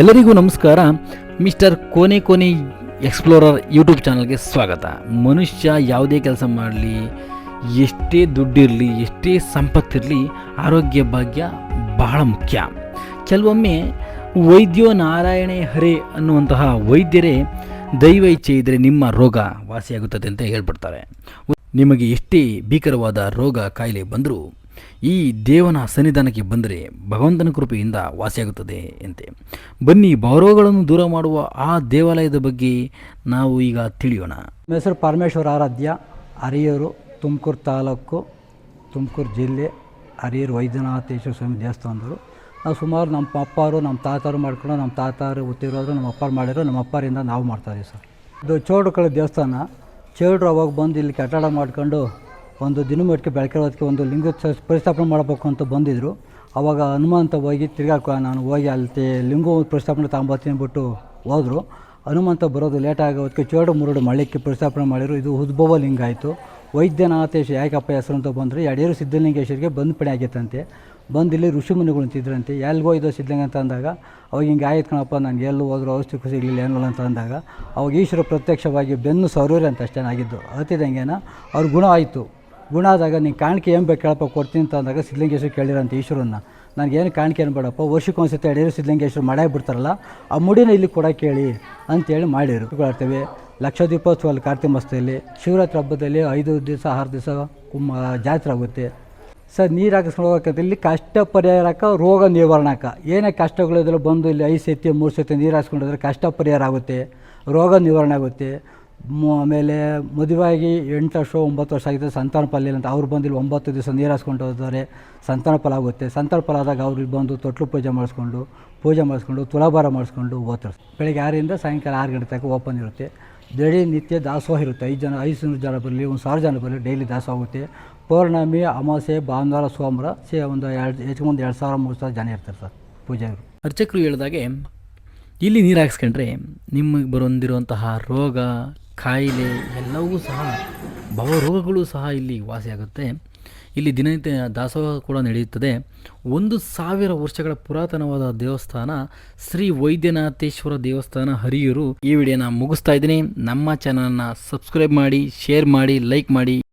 ಎಲ್ಲರಿಗೂ ನಮಸ್ಕಾರ. ಮಿಸ್ಟರ್ ಕೋನೆ ಕೋನೆ ಎಕ್ಸ್ಪ್ಲೋರರ್ ಯೂಟ್ಯೂಬ್ ಚಾನಲ್ಗೆ ಸ್ವಾಗತ. ಮನುಷ್ಯ ಯಾವುದೇ ಕೆಲಸ ಮಾಡಲಿ, ಎಷ್ಟೇ ದುಡ್ಡಿರಲಿ, ಎಷ್ಟೇ ಸಂಪತ್ತಿರಲಿ ಆರೋಗ್ಯ ಭಾಗ್ಯ ಬಹಳ ಮುಖ್ಯ. ಕೆಲವೊಮ್ಮೆ ವೈದ್ಯೋ ನಾರಾಯಣೇ ಹರೇ ಅನ್ನುವಂತಹ ವೈದ್ಯರೇ ದೈವ ಇಚ್ಛೆ ಇದ್ದರೆ ನಿಮ್ಮ ರೋಗ ವಾಸಿಯಾಗುತ್ತದೆ ಅಂತ ಹೇಳ್ಬಿಡ್ತಾರೆ. ನಿಮಗೆ ಎಷ್ಟೇ ಭೀಕರವಾದ ರೋಗ ಕಾಯಿಲೆ ಬಂದರೂ ಈ ದೇವನ ಸನ್ನಿಧಾನಕ್ಕೆ ಬಂದರೆ ಭಗವಂತನ ಕೃಪೆಯಿಂದ ವಾಸಿಯಾಗುತ್ತದೆ ಎಂತೆ. ಬನ್ನಿ ಭಾವರೋಗಗಳನ್ನು ದೂರ ಮಾಡುವ ಆ ದೇವಾಲಯದ ಬಗ್ಗೆ ನಾವು ಈಗ ತಿಳಿಯೋಣ. ನಮ್ಮ ಹೆಸರು ಪರಮೇಶ್ವರ ಆರಾಧ್ಯ ಹರಿಯೂರು ತುಮಕೂರು ತಾಲೂಕು, ತುಮಕೂರು ಜಿಲ್ಲೆ ಹರಿಯೂರು ವೈದ್ಯನಾಥೇಶ್ವರ ಸ್ವಾಮಿ ದೇವಸ್ಥಾನದವರು. ನಾವು ಸುಮಾರು ನಮ್ಮ ಅಪ್ಪಾರು ನಮ್ಮ ತಾತಾರು ಮಾಡ್ಕೊಂಡು ನಮ್ಮ ತಾತಾರು ಹುಟ್ಟಿರೋರು, ನಮ್ಮ ಅಪ್ಪಾರು ಮಾಡಿರೋ ನಮ್ಮ ಅಪ್ಪಾರಿಂದ ನಾವು ಮಾಡ್ತಾಯಿದ್ದೀವಿ ಸರ್. ಇದು ಚೌಡ್ರಕಳ ದೇವಸ್ಥಾನ. ಚೌಡ್ರು ಅವಾಗ ಬಂದು ಇಲ್ಲಿ ಕಟ್ಟಡ ಮಾಡ್ಕೊಂಡು ಒಂದು ದಿನಮಟ್ಟಿಗೆ ಬೆಳಕಿನ ಹೊತ್ತಿಗೆ ಒಂದು ಲಿಂಗ ಸ- ಪ್ರತಿಷ್ಠಾಪನೆ ಮಾಡಬೇಕು ಅಂತ ಬಂದಿದ್ದರು ಆವಾಗ ಹನುಮಂತ ಹೋಗಿ ತಿರ್ಗಾಕ ನಾನು ಹೋಗಿ ಅಲ್ಲಿ ಲಿಂಗ ಪ್ರತಿಷ್ಠಾಪನೆ ತಗೊಂಬತ್ತೀನಿ ಅಂದ್ಬಿಟ್ಟು ಹೋದರು. ಹನುಮಂತ ಬರೋದು ಲೇಟ್ ಆಗೋದಕ್ಕೆ ಚೋಡು ಮುರುಡು ಮಳಿಕ್ಕೆ ಪ್ರತಿಷ್ಠಾಪನೆ ಮಾಡಿದ್ರು. ಇದು ಉದ್ಭವ ಲಿಂಗ ಆಯಿತು. ವೈದ್ಯನಾಥೇಶ ಯಾಕಪ್ಪ ಹೆಸರು ಅಂತ ಬಂದರೆ. ಎಡೆಯರು ಸಿದ್ಧಲಿಂಗೇಶ್ವರಿಗೆ ಬಂದು ಪಡೆ ಆಗೈತಂತೆ ಬಂದು ಇಲ್ಲಿ ಋಷಿಮುನಿಗಳು ಅಂತಿದ್ರಂತೆ. ಎಲ್ಲಿಗೋ ಹೋಯ್ದು ಸಿದ್ಧಲಿಂಗ ಅಂತ ಅಂದಾಗ, ಅವಾಗ ಹಿಂಗೆ ಆಯ್ತು ಕಣಪ್ಪ, ನನಗೆ ಎಲ್ಲೂ ಹೋದ್ರು ಔಷಧಿ ಸಿಗಲಿಲ್ಲ ಏನಿಲ್ಲ ಅಂತ ಅಂದಾಗ, ಅವಾಗ ಈಶ್ವರ ಪ್ರತ್ಯಕ್ಷವಾಗಿ ಬೆನ್ನು ಸೌರವ್ಯ ಅಂತ ಅಷ್ಟೇನಾಗಿದ್ದು ಹತ್ತಿದಂಗೆನ ಅವ್ರ ಗುಣ ಆಯಿತು. ಗುಣ ಆದಾಗ ನೀನು ಕಾಣಿಕೆ ಏನು ಬೇಕು ಕೇಳಪ್ಪ, ಕೊಡ್ತೀನಿ ಅಂತ ಅಂದಾಗ ಸಿದ್ಧಲಿಂಗೇಶ್ವರ ಕೇಳಿರಂತ ಈಶ್ವರನ್ನ. ನನಗೇನು ಕಾಣಿಕೆ ಏನು ಬೇಡಪ್ಪ, ವರ್ಷಕ್ಕೆ ಒಂದ್ಸತಿ ಯಡೇರು ಸಿದ್ಧಲಿಂಗೇಶ್ವರ ಮಾಡೇ ಬಿಡ್ತಾರಲ್ಲ, ಆ ಮುಡಿನ ಇಲ್ಲಿ ಕೊಡೋಕೆ ಕೇಳಿ ಅಂತೇಳಿ ಮಾಡಿರು. ಕೊಡ್ತೇವೆ ಲಕ್ಷ ದೀಪೋತ್ಸವ ಅಲ್ಲಿ ಕಾರ್ತಿಕ ಮಾಸದಲ್ಲಿ, ಶಿವರಾತ್ರಿ ಹಬ್ಬದಲ್ಲಿ ಐದು ದಿವಸ, ಆರು ದಿವಸ ಕುಮ್ಮ ಜಾತ್ರೆ ಆಗುತ್ತೆ. ಸರ್ ನೀರು ಹಾಕಿಸ್ಕೊಂಡು ಹೋಗಕ್ಕೆ ಇಲ್ಲಿ ಕಷ್ಟ ಪರಿಹಾರಕ್ಕೆ ರೋಗ ನಿವಾರಣಕ. ಏನೇ ಕಷ್ಟಗಳಿದ್ರೆ ಬಂದು ಇಲ್ಲಿ ಐದು ಸತಿ, ಮೂರು ಸತಿ ನೀರು ಹಾಕ್ಸ್ಕೊಂಡ್ರೆ ಕಷ್ಟ ಪರಿಹಾರ ಆಗುತ್ತೆ, ರೋಗ ನಿವಾರಣೆ ಆಗುತ್ತೆ. ಆಮೇಲೆ ಮದುವೆಯಾಗಿ ಎಂಟು ವರ್ಷ, ಒಂಬತ್ತು ವರ್ಷ ಆಗಿದೆ ಇಲ್ಲ ಅಂತ ಅವ್ರು ಬಂದಿಲ್ಲಿ. ಒಂಬತ್ತು ದಿವಸ ನೀರು ಹಾಸ್ಕೊಂಡು ಹೋದರೆ ಸಂತಾನ ಫಲ ಆಗುತ್ತೆ. ಸಂತಾನ ಫಲ ಆದಾಗ ಅವ್ರು ಇಲ್ಲಿ ಬಂದು ತೊಟ್ಲು ಪೂಜೆ ಮಾಡಿಸ್ಕೊಂಡು ಪೂಜೆ ಮಾಡಿಸ್ಕೊಂಡು, ತುಲಾಭಾರ ಮಾಡಿಸ್ಕೊಂಡು ಓದ್ತಾರೆ ಬೆಳಗ್ಗೆ ಆರರಿಂದ ಸಾಯಂಕಾಲ ಆರು ಗಂಟೆ ತನಕ ಓಪನ್ ಇರುತ್ತೆ. ಡೈಲಿ ನಿತ್ಯ ದಾಸೋಹ ಇರುತ್ತೆ. ಐದು ಜನ, ಐದು ನೂರು ಜನ ಬರಲಿ, ಒಂದು ಸಾವಿರ ಜನ ಬರಲಿ ಡೈಲಿ ದಾಸೋಹ ಆಗುತ್ತೆ. ಪೌರ್ಣಮಿ, ಅಮಾವಾಸ್ಯೆ, ಭಾನುವಾರ, ಸೋಮವಾರ ಸೇ ಒಂದು ಎರಡು, ಹೆಚ್ಚು ಒಂದು ಎರಡು ಸಾವಿರ, ಮೂರು ಸಾವಿರ ಜನ ಇರ್ತಾರೆ ಸರ್ ಪೂಜೆಯವರು. ಅರ್ಚಕರು ಹೇಳಿದಾಗೆ, ಇಲ್ಲಿ ನೀರು ಹಾಕ್ಸ್ಕೊಂಡ್ರೆ ನಿಮಗೆ ಬರೊಂದಿರುವಂತಹ ರೋಗ ಕಾಯಿಲೆ ಎಲ್ಲವೂ ಸಹ, ಭವರೋಗಗಳು ಸಹ ಇಲ್ಲಿ ವಾಸಿಯಾಗುತ್ತೆ. ಇಲ್ಲಿ ದಿನನಿತ್ಯ ದಾಸೋಹ ಕೂಡ ನಡೆಯುತ್ತದೆ. ಒಂದು ಸಾವಿರ ವರ್ಷಗಳ ಪುರಾತನವಾದ ದೇವಸ್ಥಾನ, ಶ್ರೀ ವೈದ್ಯನಾಥೇಶ್ವರ ದೇವಸ್ಥಾನ ಹರಿಯೂರು ಈ ವಿಡಿಯೋನ ಮುಗಿಸ್ತಾ ಇದ್ದೀನಿ. ನಮ್ಮ ಚಾನಲ್ನ ಸಬ್ಸ್ಕ್ರೈಬ್ ಮಾಡಿ ಶೇರ್ ಮಾಡಿ ಲೈಕ್ ಮಾಡಿ.